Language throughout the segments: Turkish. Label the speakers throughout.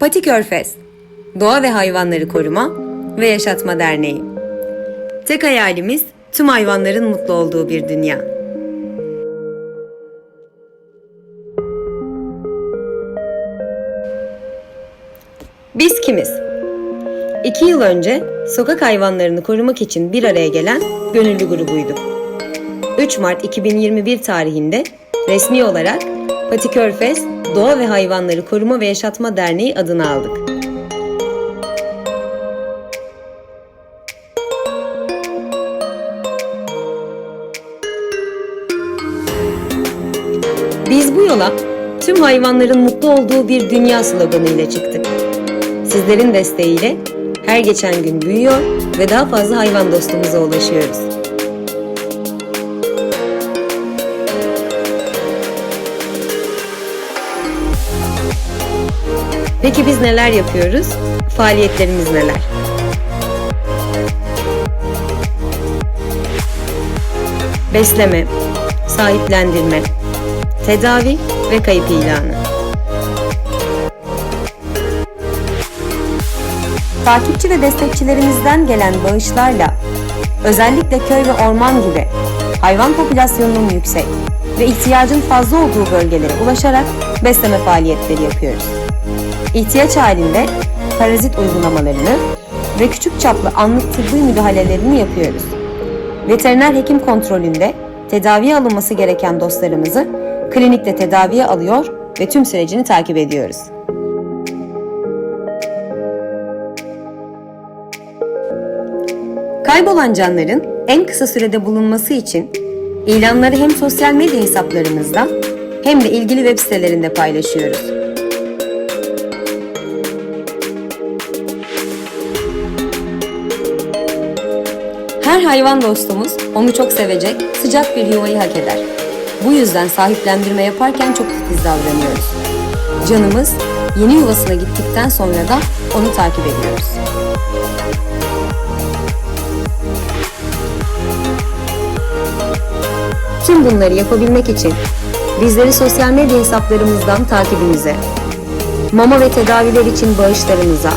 Speaker 1: Pati Körfez, Doğa ve Hayvanları Koruma ve Yaşatma Derneği. Tek hayalimiz tüm hayvanların mutlu olduğu bir dünya. Biz kimiz? İki yıl önce sokak hayvanlarını korumak için bir araya gelen gönüllü grubuyduk. 3 Mart 2021 tarihinde resmi olarak Pati Körfez Doğa ve Hayvanları Koruma ve Yaşatma Derneği adını aldık. Biz bu yola tüm hayvanların mutlu olduğu bir dünya sloganıyla çıktık. Sizlerin desteğiyle her geçen gün büyüyor ve daha fazla hayvan dostumuza ulaşıyoruz. Peki biz neler yapıyoruz? Faaliyetlerimiz neler? Besleme, sahiplendirme, tedavi ve kayıp ilanı. Takipçi ve destekçilerimizden gelen bağışlarla özellikle köy ve orman gibi hayvan popülasyonunun yüksek ve ihtiyacın fazla olduğu bölgelere ulaşarak besleme faaliyetleri yapıyoruz. İhtiyaç halinde parazit uygulamalarını ve küçük çaplı anlık tıbbi müdahalelerini yapıyoruz. Veteriner hekim kontrolünde tedaviye alınması gereken dostlarımızı klinikte tedaviye alıyor ve tüm sürecini takip ediyoruz. Kaybolan canların en kısa sürede bulunması için ilanları hem sosyal medya hesaplarımızda hem de ilgili web sitelerinde paylaşıyoruz. Her hayvan dostumuz onu çok sevecek, sıcak bir yuvayı hak eder. Bu yüzden sahiplendirme yaparken çok titiz davranıyoruz. Canımız yeni yuvasına gittikten sonra da onu takip ediyoruz. Tüm bunları yapabilmek için bizleri sosyal medya hesaplarımızdan takibinize, mama ve tedaviler için bağışlarınıza,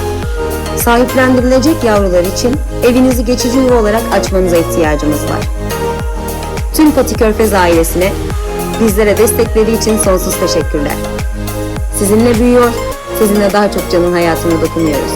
Speaker 1: sahiplendirilecek yavrular için evinizi geçici yuva olarak açmanıza ihtiyacımız var. Tüm Pati Körfez ailesine bizlere destekleri için sonsuz teşekkürler. Sizinle büyüyor, sizinle daha çok canın hayatına dokunuyoruz.